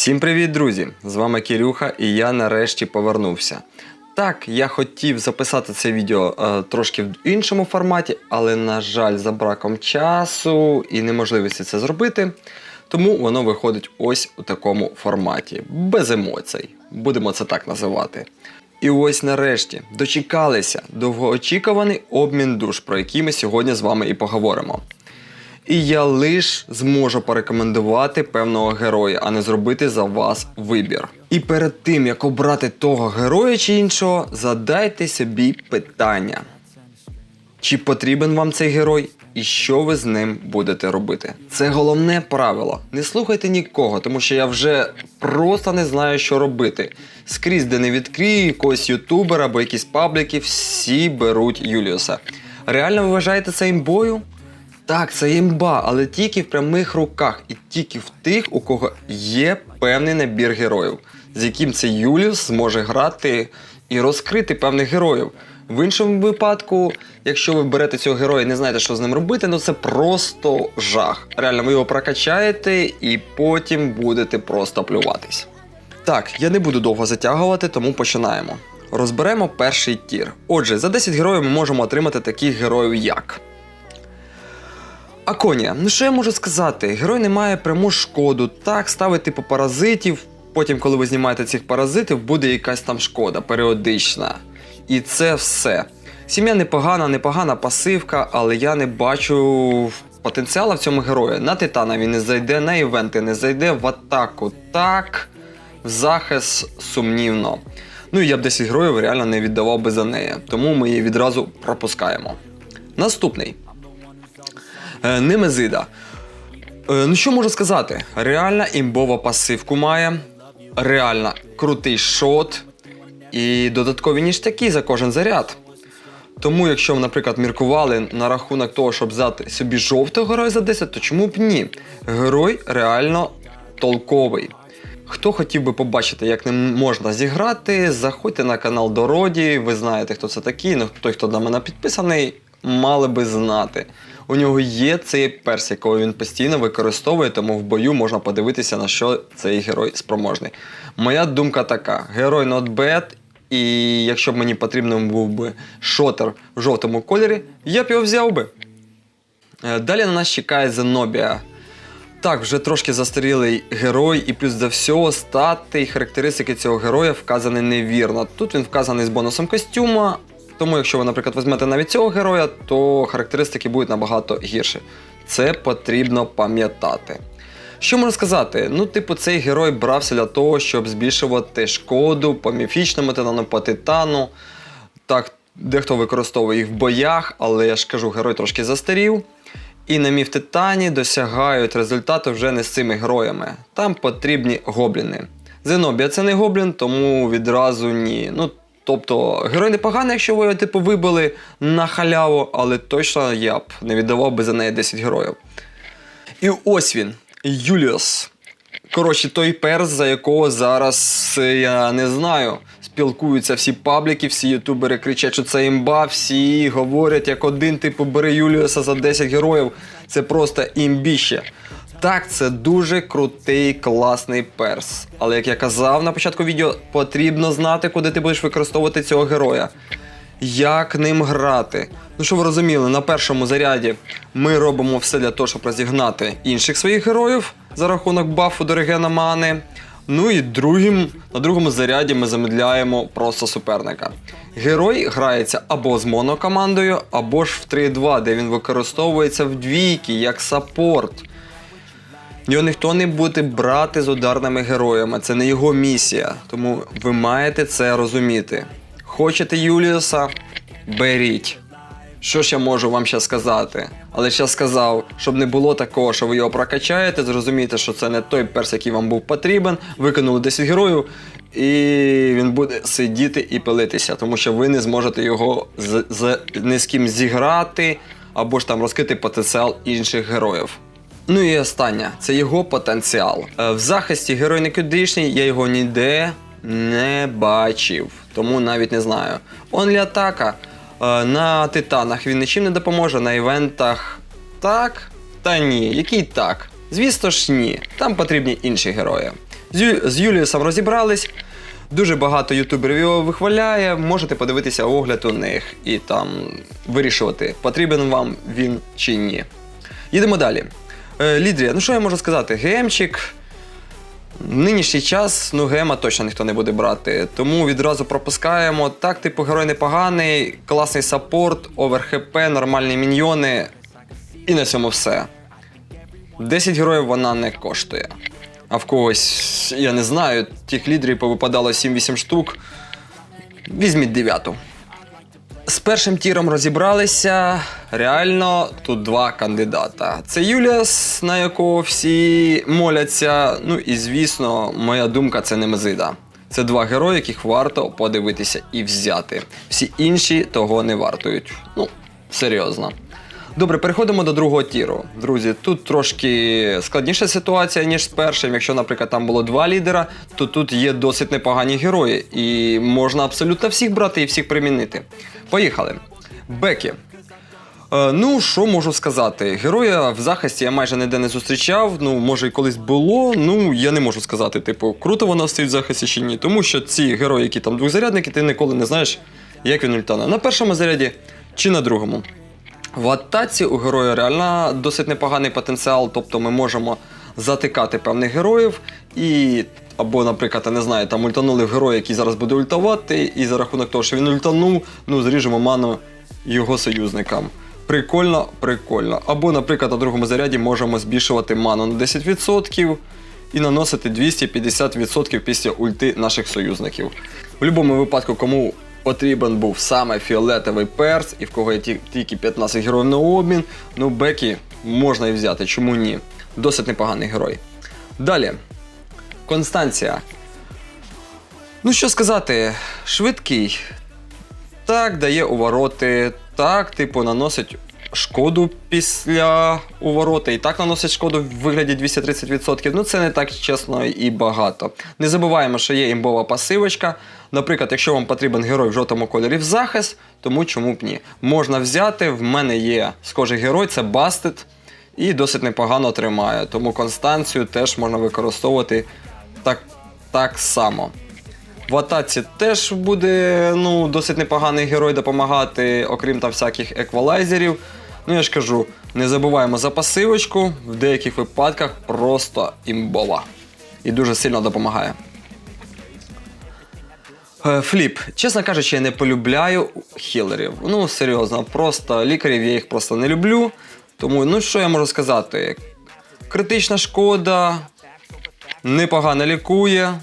Всім привіт, друзі! З вами Кирюха, і я нарешті повернувся. Так, я хотів записати це відео е, трошки в іншому форматі, але, на жаль, за браком часу і неможливості це зробити. Тому воно виходить ось у такому форматі, без емоцій. Будемо це так називати. І ось нарешті дочекалися довгоочікуваний обмін душ, про який ми сьогодні з вами і поговоримо. І я лиш зможу порекомендувати певного героя, а не зробити за вас вибір. І перед тим як обрати того героя чи іншого, задайте собі питання: чи потрібен вам цей герой, і що ви з ним будете робити? Це головне правило. Не слухайте нікого, тому що я вже просто не знаю, що робити. Скрізь, де не відкрию якогось ютубера або якісь пабліки, всі беруть Юліуса. Реально ви вважаєте це імбою? Так, це імба, але тільки в прямих руках і тільки в тих, у кого є певний набір героїв, з яким цей Юліус зможе грати і розкрити певних героїв. В іншому випадку, якщо ви берете цього героя і не знаєте, що з ним робити, ну це просто жах. Реально, ви його прокачаєте і потім будете просто плюватись. Так, я не буду довго затягувати, тому починаємо. Розберемо перший тір. Отже, за 10 героїв ми можемо отримати таких героїв як. Аконія, ну що я можу сказати? Герой не має пряму шкоду. Так, ставить типу паразитів. Потім, коли ви знімаєте цих паразитів, буде якась там шкода періодична. І це все. Сім'я непогана, непогана пасивка, але я не бачу потенціалу в цьому герої. На Титана він не зайде, на івенти не зайде, в атаку так, в захист сумнівно. Ну і я б 10 героїв реально не віддавав би за неї, тому ми її відразу пропускаємо. Наступний. Е, Немезида. Е, Ну що можу сказати? Реальна імбова пасивку має, реально крутий шот і додаткові ніштяки за кожен заряд. Тому, якщо ви, наприклад, міркували на рахунок того, щоб взяти собі жовтого героя за 10, то чому б ні? Герой реально толковий. Хто хотів би побачити, як ним можна зіграти, заходьте на канал Дороді, ви знаєте, хто це такий, ну той, хто на мене підписаний, мали би знати. У нього є цей перс, якого він постійно використовує, тому в бою можна подивитися, на що цей герой спроможний. Моя думка така: герой not bad, і якщо б мені потрібен був би шотер в жовтому кольорі, я б його взяв би. Е, Далі на нас чекає Зенобія. Так, вже трошки застарілий герой, і плюс до всього стати і характеристики цього героя вказані невірно. Тут він вказаний з бонусом костюма, тому якщо ви, наприклад, візьмете навіть цього героя, то характеристики будуть набагато гірші. Це потрібно пам'ятати. Що можна сказати? Ну, типу, цей герой брався для того, щоб збільшувати шкоду по міфічному титану, по титану. Так, дехто використовує їх в боях, але я ж кажу, герой трошки застарів. І на міф Титані досягають результату вже не з цими героями. Там потрібні гобліни. Зенобія це не гоблін, тому відразу ні. Ну, тобто, герой непоганий, якщо ви його типу вибили на халяву, але точно я б не віддавав би за неї 10 героїв. І ось він, Юліус. Коротше, той перс, за якого зараз е, я не знаю. Спілкуються всі пабліки, всі ютубери кричать, що це імба, всі говорять як один, типу, бери Юліуса за 10 героїв. Це просто імбіще. Так, це дуже крутий, класний перс. Але як я казав на початку відео, потрібно знати, куди ти будеш використовувати цього героя. Як ним грати? Ну, що ви розуміли, на першому заряді ми робимо все для того, щоб розігнати інших своїх героїв за рахунок бафу до регена мани. Ну і другим, на другому заряді ми замедляємо просто суперника. Герой грається або з монокомандою, або ж в 3-2, де він використовується в двійки як саппорт. Його ніхто не буде брати з ударними героями, це не його місія. Тому ви маєте це розуміти. Хочете Юліуса? Беріть. Що ж я можу вам ще сказати? Але ще сказав, щоб не було такого, що ви його прокачаєте, зрозумієте, що це не той перс, який вам був потрібен, викинули 10 героїв, і він буде сидіти і пилитися, тому що ви не зможете його з, з ні з ким зіграти або ж там розкрити потенціал інших героїв. Ну і останнє, це його потенціал. Е, В захисті герой никудишній, я його ніде не бачив, тому навіть не знаю. Онлі атака. Е, На титанах він нічим не допоможе, на івентах так та ні. Який так? Звісно ж ні. Там потрібні інші герої. З, Ю- з Юліусом розібрались. Дуже багато ютуберів його вихваляє. Можете подивитися огляд у них і там вирішувати, потрібен вам він чи ні. Їдемо далі. Е, Лідрія, ну що я можу сказати? ГМчик. Нинішній час, ну, гема точно ніхто не буде брати. Тому відразу пропускаємо. Так, типу, герой непоганий, класний саппорт, овер ХП, нормальні міньйони. І на цьому все. 10 героїв вона не коштує. А в когось, я не знаю, тих лідерів повипадало 7-8 штук. Візьміть дев'яту. З першим тіром розібралися. Реально тут два кандидата. Це Юліас, на якого всі моляться. Ну і звісно, моя думка це Немезида. Це два герої, яких варто подивитися і взяти. Всі інші того не вартують. Ну, серйозно. Добре, переходимо до другого тіру. Друзі, тут трошки складніша ситуація, ніж з першим. Якщо, наприклад, там було два лідера, то тут є досить непогані герої, і можна абсолютно всіх брати і всіх примінити. Поїхали. Бекі. Е, ну, що можу сказати? Героя в захисті я майже ніде не зустрічав. Ну, може, і колись було. Ну, я не можу сказати, типу, круто вона стоїть в захисті чи ні. Тому що ці герої, які там двохзарядники, ти ніколи не знаєш, як він ультане. На першому заряді чи на другому. В атаці у героя реально досить непоганий потенціал, тобто ми можемо затикати певних героїв і. Або, наприклад, не знаю, там ультанули в героя, який зараз буде ультувати, і за рахунок того, що він ультанув, ну зріжемо ману його союзникам. Прикольно, прикольно. Або, наприклад, на другому заряді можемо збільшувати ману на 10% і наносити 250% після ульти наших союзників. В будь-якому випадку, кому потрібен був саме фіолетовий перс, і в кого є тільки 15 героїв на обмін, ну Бекі можна і взяти, чому ні? Досить непоганий герой. Далі. Констанція. Ну що сказати, швидкий. Так, дає увороти, так, типу, наносить шкоду після уворота, і так наносить шкоду в вигляді 230%. Ну, це не так чесно і багато. Не забуваємо, що є імбова пасивочка. Наприклад, якщо вам потрібен герой в жовтому кольорі в захист, тому чому б ні. Можна взяти, в мене є схожий герой, це Бастет, і досить непогано тримає. Тому констанцію теж можна використовувати так, так само. В атаці теж буде ну, досить непоганий герой допомагати, окрім там всяких еквалайзерів. Ну я ж кажу, не забуваємо за пасивочку, в деяких випадках просто імбова. І дуже сильно допомагає. Е, Фліп, чесно кажучи, я не полюбляю хілерів. Ну, серйозно, просто лікарів я їх просто не люблю. Тому, ну що я можу сказати? Критична шкода, непогано лікує.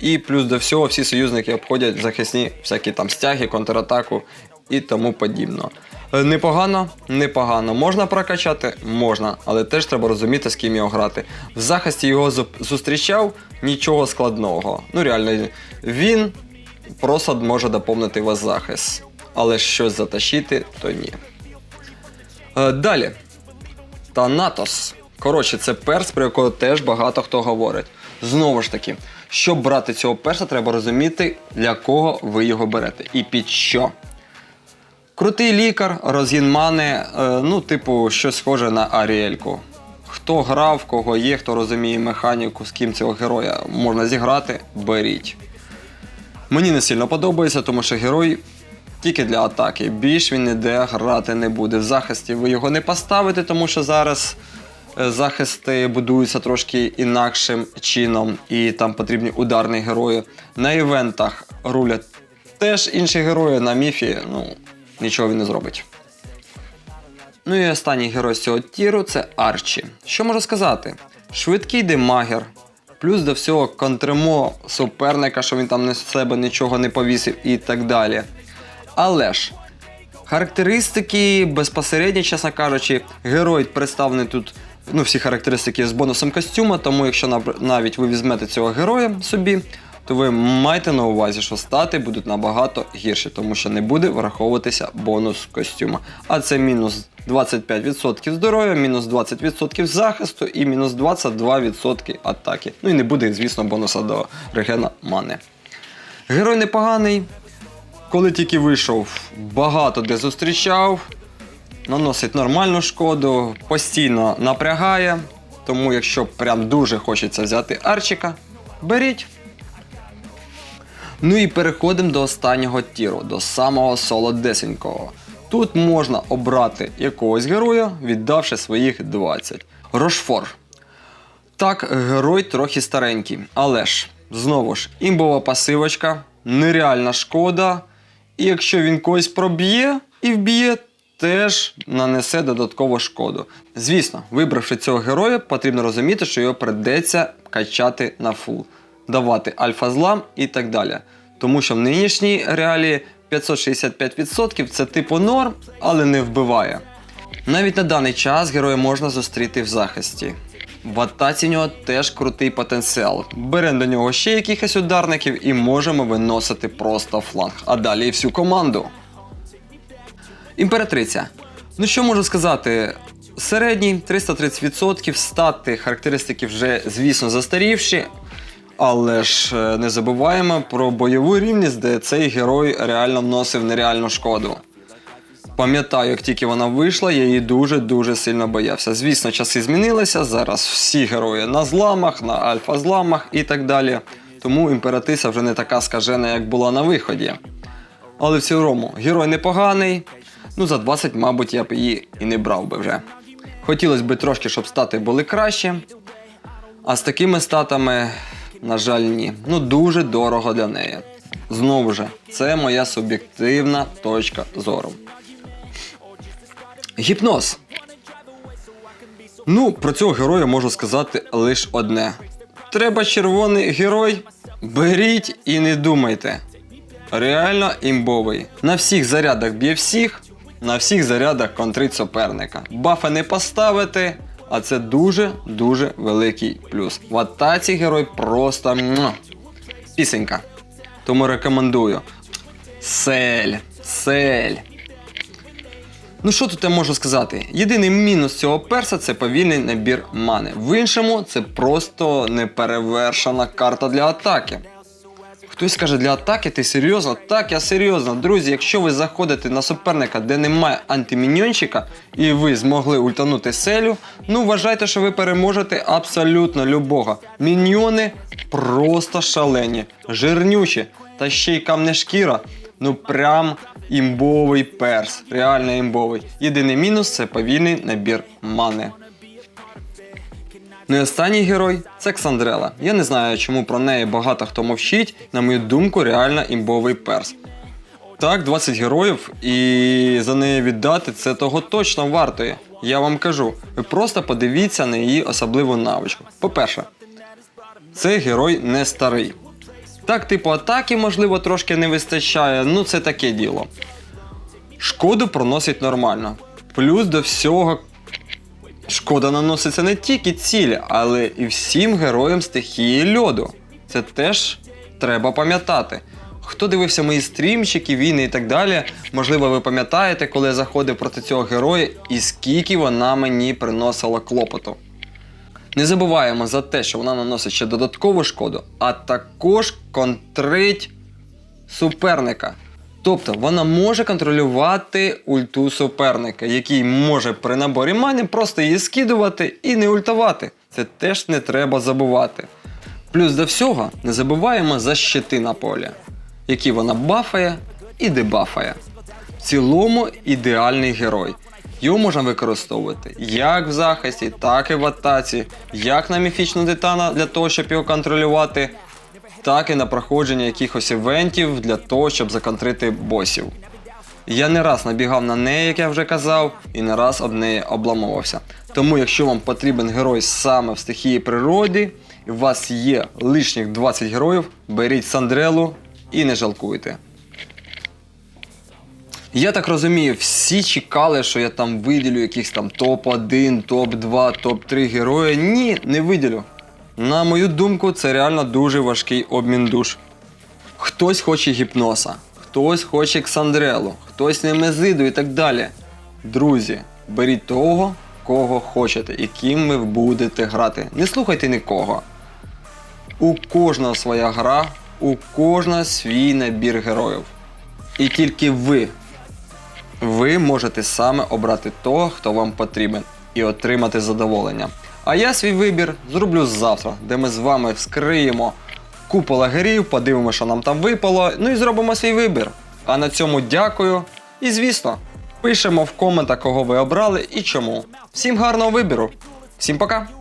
І плюс до всього всі союзники обходять захисні всякі там стяги, контратаку і тому подібно. Е, Непогано, непогано. Можна прокачати? Можна, але теж треба розуміти, з ким його грати. В захисті його зустрічав нічого складного. Ну реально, він просто може доповнити вас захист. Але щось затащити, то ні. Е, Далі. Танатос. Коротше, це перс, про якого теж багато хто говорить. Знову ж таки, щоб брати цього перса, треба розуміти, для кого ви його берете і під що. Крутий лікар, розгін мани, е, ну, типу, щось схоже на Аріельку. Хто грав, кого є, хто розуміє механіку, з ким цього героя можна зіграти, беріть. Мені не сильно подобається, тому що герой тільки для атаки. Більш він ніде грати не буде. В захисті ви його не поставите, тому що зараз захисти будуються трошки інакшим чином, і там потрібні ударні герої. На івентах рулять теж інші герої, на міфі, ну, нічого він не зробить. Ну і останній герой цього тіру це Арчі. Що можу сказати? Швидкий демагер, плюс до всього контримо суперника, що він там з себе нічого не повісив і так далі. Але ж, характеристики безпосередньо, чесно кажучи, герой представлений тут. Ну, всі характеристики з бонусом костюма, тому якщо навіть ви візьмете цього героя собі, то ви маєте на увазі, що стати будуть набагато гірші, тому що не буде враховуватися бонус костюма. А це мінус 25% здоров'я, мінус 20% захисту і мінус 22% атаки. Ну і не буде, звісно, бонуса до регена мани. Герой непоганий. Коли тільки вийшов, багато де зустрічав, наносить нормальну шкоду, постійно напрягає. Тому, якщо прям дуже хочеться взяти Арчика, беріть. Ну і переходимо до останнього тіру, до самого солодесенького. Тут можна обрати якогось героя, віддавши своїх 20. Рошфор. Так, герой трохи старенький, але ж, знову ж, імбова пасивочка, нереальна шкода. І якщо він когось проб'є і вб'є, теж нанесе додаткову шкоду. Звісно, вибравши цього героя, потрібно розуміти, що його придеться качати на фул, давати альфа-злам і так далі. Тому що в нинішній реалії 565% це типу норм, але не вбиває. Навіть на даний час героя можна зустріти в захисті. В атаці в нього теж крутий потенціал. Беремо до нього ще якихось ударників і можемо виносити просто фланг, а далі і всю команду. Імператриця. Ну що можу сказати? Середній 330%, стати характеристики вже, звісно, застарівші. Але ж е, не забуваємо про бойову рівність, де цей герой реально вносив нереальну шкоду. Пам'ятаю, як тільки вона вийшла, я її дуже-дуже сильно боявся. Звісно, часи змінилися. Зараз всі герої на зламах, на альфа-зламах і так далі. Тому імператриса вже не така скажена, як була на виході. Але в цілому, герой непоганий. Ну, за 20, мабуть, я б її і не брав би вже. Хотілося б трошки, щоб стати були краще. А з такими статами, на жаль, ні. Ну, дуже дорого для неї. Знову ж, це моя суб'єктивна точка зору. Гіпноз. Ну, про цього героя можу сказати лише одне: треба червоний герой, беріть і не думайте. Реально імбовий. На всіх зарядах б'є всіх, на всіх зарядах контрить суперника. Бафи не поставити, а це дуже-дуже великий плюс. В атаці герой просто пісенька. Тому рекомендую. Сель, сель. Ну що тут я можу сказати? Єдиний мінус цього перса це повільний набір мани. В іншому це просто неперевершена карта для атаки. Хтось каже, для атаки ти серйозно? Так, я серйозно. Друзі, якщо ви заходите на суперника, де немає антиміньйончика, і ви змогли ультанути селю, ну вважайте, що ви переможете абсолютно любого. Міньйони просто шалені, жирнючі, та ще й камне шкіра. Ну прям імбовий перс. Реально імбовий. Єдиний мінус це повільний набір мани. Ну і останній герой це Ксандрела. Я не знаю, чому про неї багато хто мовчить. На мою думку, реально імбовий перс. Так, 20 героїв, і за неї віддати це того точно вартує. Я вам кажу, ви просто подивіться на її особливу навичку. По-перше, цей герой не старий. Так, типу атаки, можливо, трошки не вистачає, ну це таке діло. Шкоду проносить нормально. Плюс до всього Шкода наноситься не тільки цілі, але і всім героям стихії льоду. Це теж треба пам'ятати. Хто дивився мої стрімчики, війни і так далі, можливо, ви пам'ятаєте, коли я заходив проти цього героя і скільки вона мені приносила клопоту. Не забуваємо за те, що вона наносить ще додаткову шкоду, а також контрить суперника. Тобто вона може контролювати ульту суперника, який може при наборі мані просто її скидувати і не ультувати. Це теж не треба забувати. Плюс до всього не забуваємо за щити на полі, які вона бафає і дебафає. В цілому ідеальний герой. Його можна використовувати як в захисті, так і в атаці, як на міфічну титана для того, щоб його контролювати, так і на проходження якихось івентів для того, щоб законтрити босів. Я не раз набігав на неї, як я вже казав, і не раз об неї обламувався. Тому, якщо вам потрібен герой саме в стихії природи, і у вас є лишніх 20 героїв, беріть Сандрелу і не жалкуйте. Я так розумію, всі чекали, що я там виділю якихось там топ-1, топ-2, топ-3 герої. Ні, не виділю. На мою думку, це реально дуже важкий обмін душ. Хтось хоче гіпноса, хтось хоче Ксандрелу, хтось Немезиду і так далі. Друзі, беріть того, кого хочете і ким ви будете грати. Не слухайте нікого. У кожного своя гра, у кожного свій набір героїв. І тільки ви, ви можете саме обрати того, хто вам потрібен, і отримати задоволення. А я свій вибір зроблю завтра, де ми з вами вскриємо купу лагерів, подивимося, що нам там випало, ну і зробимо свій вибір. А на цьому дякую. І звісно, пишемо в коментах, кого ви обрали і чому. Всім гарного вибіру. Всім пока!